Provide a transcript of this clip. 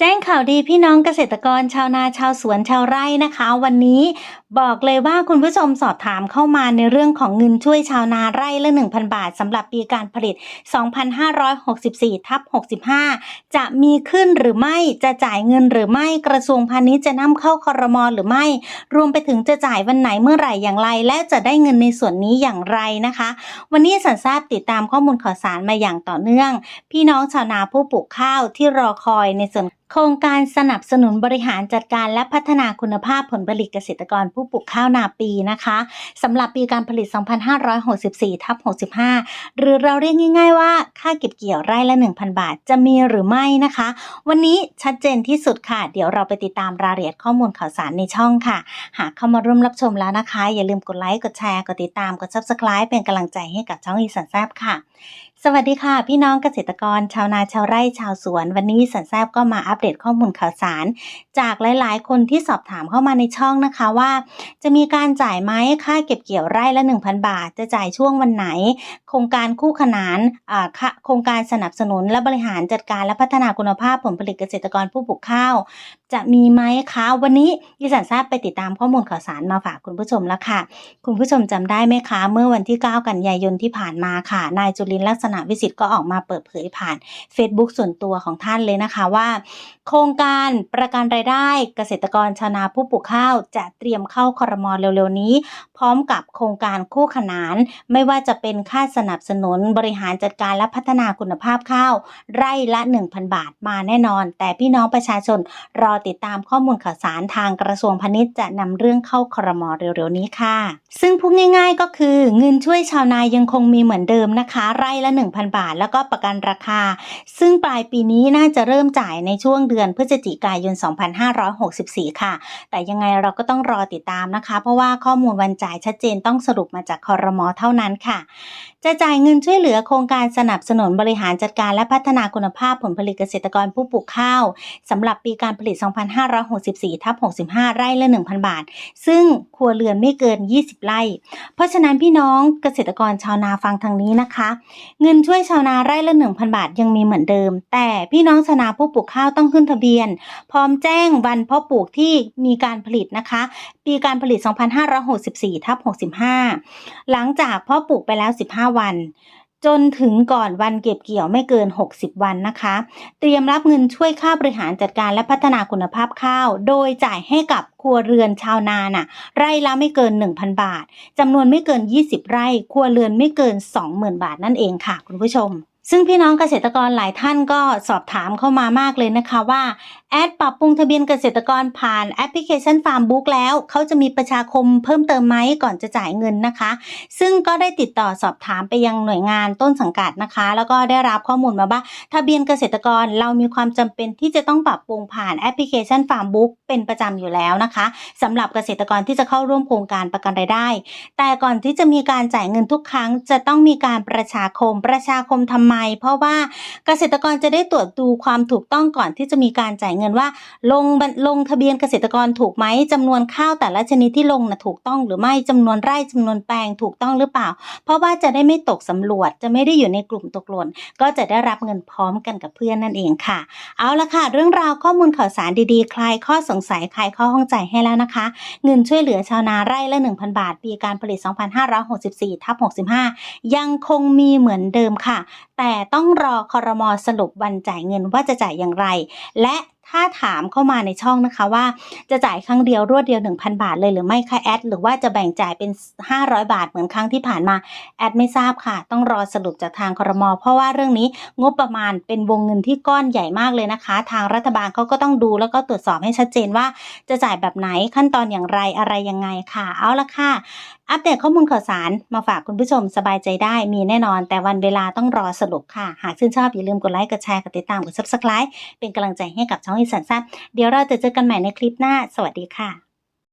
แจ้งข่าวดีพี่น้องเกษตรกรชาวนาชาวสวนชาวไร่นะคะ วันนี้บอกเลยว่าคุณผู้ชมสอบถามเข้ามาในเรื่องของเงินช่วยชาวนาไร่ละ 1,000 บาทสำหรับปีการผลิต 2564ทับ65 จะมีขึ้นหรือไม่จะจ่ายเงินหรือไม่กระทรวงพาณิชย์จะนำเข้าคอรมอหรือไม่ รวมไปถึงจะจ่ายวันไหนเมื่อไหร่อย่างไร และจะได้เงินในส่วนนี้อย่างไรนะคะ วันนี้สันทราบติดตามข้อมูลข่าวสารมาอย่างต่อเนื่อง พี่น้องชาวนาผู้ปลูกข้าวที่รอคอยในส่วนโครงการสนับสนุนบริหารจัดการและพัฒนาคุณภาพผลผลิตเกษตรกรผู้ปลูกข้าวนาปีนะคะสำหรับปีการผลิต 2564ทับ65 หรือเราเรียกง่าย ๆ ว่า ค่าเก็บเกี่ยวไร่ละ 1,000 บาทจะมีหรือไม่นะคะ วันนี้ชัดเจนที่สุดค่ะ เดี๋ยวเราไปติดตามรายละเอียดข้อมูลข่าวสารในช่องค่ะ หากเข้ามาร่วมรับชมแล้วนะคะ อย่าลืมกดไลค์กดแชร์กดติดตามกด subscribe เป็นกำลังใจให้กับช่องอีสันแซบค่ะสวัสดีค่ะ พี่น้องเกษตรกร ชาวนาชาวไร่ชาวสวน วันนี้สันแซบก็มาอัปเดตข้อมูลข่าวสาร จากหลาย ๆ คนที่สอบถามเข้ามาในช่องนะคะว่า จะมีการจ่ายไหมค่าเก็บเกี่ยวไร่ละ 1,000 บาท จะจ่ายช่วงวันไหน โครงการคู่ขนานโครงการสนับสนุนและบริหารจัดการและพัฒนาคุณภาพผลผลิตเกษตรกรผู้ปลูกข้าวจะมีไหมคะ วันนี้ดิฉันทราบไปติดตามข้อมูลข่าวสารมาฝากคุณผู้ชมแล้วค่ะ คุณผู้ชมจำได้ไหมคะ เมื่อวันที่ 9 กันยายนที่ผ่านมาค่ะ นายจุลินลักษณะวิสิทธ์ก็ออกมาเปิดเผยผ่าน Facebook ส่วนตัวของท่านเลยนะคะว่า โครงการประกันรายได้เกษตรกรชาวนาผู้ปลูกข้าว จะเตรียมเข้าคอรมอลเร็วๆนี้ พร้อมกับโครงการคู่ขนาน ไม่ว่าจะเป็นค่าสนับสนุนบริหารจัดการและพัฒนาคุณภาพข้าว ไร่ละ 1,000 บาทมาแน่นอน แต่พี่น้องประชาชนรอติดตามข้อมูลข่าวสารทางกระทรวงพาณิชย์จะนำเรื่องเข้าครมเร็วๆนี้ค่ะ ซึ่งพูดง่าย ๆก็คือเงินช่วยชาวนายังคงมีเหมือนเดิมนะคะ ไร่ละ 1,000 บาท แล้วก็ประกันราคา ซึ่งปลายปีนี้น่าจะเริ่มจ่ายในช่วงเดือนพฤศจิกายน 2564 ค่ะ แต่ยังไงเราก็ต้องรอติดตามนะคะ เพราะว่าข้อมูลวันจ่ายชัดเจนต้องสรุปมาจากคอรมอเท่านั้นค่ะ จะจ่ายเงินช่วยเหลือโครงการสนับสนุนบริหารจัดการและพัฒนาคุณภาพผลผลิตเกษตรกรผู้ปลูกข้าวสำหรับปีการผลิต2564ทับ65 ไร่ละ 1,000 บาท ซึ่งครัวเรือนไม่เกิน 20 ไร่ เพราะฉะนั้นพี่น้องเกษตรกรชาวนาฟังทางนี้นะคะ เงินช่วยชาวนาไร่ละ 1,000 บาทยังมีเหมือนเดิม แต่พี่น้องชาวนาผู้ปลูกข้าวต้องขึ้นทะเบียน พร้อมแจ้งวันเพาะปลูกที่มีการผลิตนะคะ ปีการผลิต 2564ทับ65 หลังจากเพาะปลูกไปแล้ว 15 วัน จนถึงก่อนวันเก็บเกี่ยวไม่เกิน 60 วันนะคะ เตรียมรับเงินช่วยค่าบริหารจัดการและพัฒนาคุณภาพข้าว โดยจ่ายให้กับครัวเรือนชาวนาน่ะ ไร่ละไม่เกิน 1,000 บาทจำนวนไม่เกิน 20 ไร่ ครัวเรือนไม่เกิน 20,000 บาทนั่นเองค่ะ คุณผู้ชม ซึ่งพี่น้องเกษตรกรหลายท่านก็สอบถามเข้ามามากเลยนะคะว่า แอดปรับปรุงทะเบียนเกษตรกรผ่านแอปพลิเคชันฟาร์มบุ๊กแล้ว เขาจะมีประชาคมเพิ่มเติมไหมก่อนจะจ่ายเงินนะคะ ซึ่งก็ได้ติดต่อสอบถามไปยังหน่วยงานต้นสังกัดนะคะ แล้วก็ได้รับข้อมูลมาว่า ทะเบียนเกษตรกรเรามีความจำเป็นที่จะต้องปรับปรุงผ่านแอปพลิเคชันฟาร์มบุ๊กเป็นประจำอยู่แล้วนะคะสำหรับเกษตรกรที่จะเข้าร่วมโครงการประกันรายได้ แต่ก่อนที่จะมีการจ่ายเงินทุกครั้ง จะต้องมีการประชาคมประชาคมทำไมเพราะว่าเกษตรกรจะได้ตรวจดูความถูกต้องก่อนที่จะมีการจ่ายเงินว่า ลงลงทะเบียนเกษตรกรถูกไหมจำนวนข้าวแต่ละชนิดที่ลงนะถูกต้องหรือไม่จำนวนไร่จำนวนแปลงถูกต้องหรือเปล่า เพราะว่าจะได้ไม่ตกสำรวจจะไม่ได้อยู่ในกลุ่มตกหล่นก็จะได้รับเงินพร้อมกันกับเพื่อนนั่นเองค่ะ เอาละค่ะ เรื่องราวข้อมูลข่าวสารดีๆ คลายข้อสงสัยคลายข้อข้องใจให้แล้วนะคะ เงินช่วยเหลือชาวนาไร่ละ 1,000 บาท ปีการผลิต 2564ทับ65 ยังคงมีเหมือนเดิมค่ะ แต่แต้องรอคอรมอสรุปวันจ่ายเงินว่าจะจ่ายอย่างไร และ ถ้าถามเข้ามาในช่องนะคะว่าจะจ่ายครั้งเดียวรวดเดียว 1,000 บาทเลยหรือไม่คะแอดหรือว่าจะแบ่งจ่ายเป็น 500 บาทเหมือนครั้งที่ผ่านมาแอดไม่ทราบค่ะ ต้องรอสรุปจากทางครม เพราะว่าเรื่องนี้งบประมาณเป็นวงเงินที่ก้อนใหญ่มากเลยนะคะ ทางรัฐบาลเขาก็ต้องดูแล้วก็ตรวจสอบให้ชัดเจนว่าจะจ่ายแบบไหนขั้นตอนอย่างไรอะไรยังไงค่ะ เอาละค่ะอัปเดตข้อมูลข่าวสารมาฝากคุณผู้ชมสบายใจได้มีแน่นอน แต่วันเวลาต้องรอสรุปค่ะ หากชื่นชอบอย่าลืมกดไลค์กดแชร์กดติดตามกด subscribe เป็นกำลังใจให้กับช่องอีสันซับเดี๋ยวเราจะเจอกันใหม่ในคลิปหน้า สวัสดีค่ะ